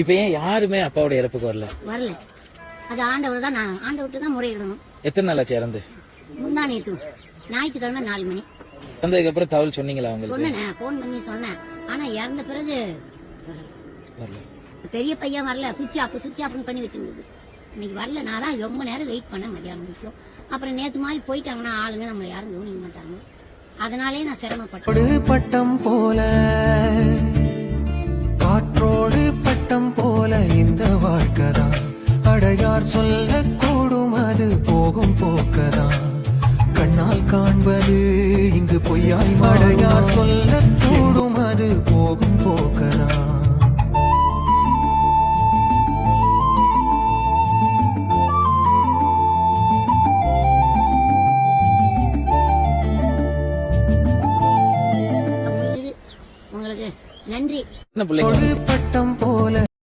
இப்ப ஏன் யாருமே அப்பாவோட இறப்புக்கு வரல? வரல. அது ஆண்டவர் தான் நான் ஆண்டவர்கிட்ட தான் முறையிடணும். எத்தனை நாள் ஆச்சு இறந்து? முந்தா நேத்து. ஞாயிற்றுக்கிழமை நாலு மணி. இறந்ததுக்கு அப்புறம் தகவல் சொன்னீங்களா அவங்களுக்கு சொன்னேன். ஃபோன் பண்ணி சொன்னேன். ஆனா இறந்த பிறகு வரல. பெரிய பையன் வரல. சுவிட்ச் ஆஃப் சுவிட்ச் ஆஃப் பண்ணி வச்சிருந்தது. இன்னைக்கு வரல. நான் தான் ரொம்ப நேரம் வெயிட் பண்ணேன் மதியானம் வரைக்கும் அப்புறம் நேத்து மாதிரி போயிட்டாங்கன்னா ஆளுங்க நம்மளை யாரும் கவனிக்க மாட்டாங்க. அதனாலே நான் சிரமப்பட்டேன். பட்டம் போல இந்த வாழ்க்கைதான். அடையார் சொல்லக்கூடும் அது போகும் போக்கதான். கண்ணால் காண்பது இங்கு பொய்யாய் அடையார் சொல்லக்கூடும் அது போகும் போக்கதான். நன்றி. என்ன பிள்ளைங்க? காற்றோடு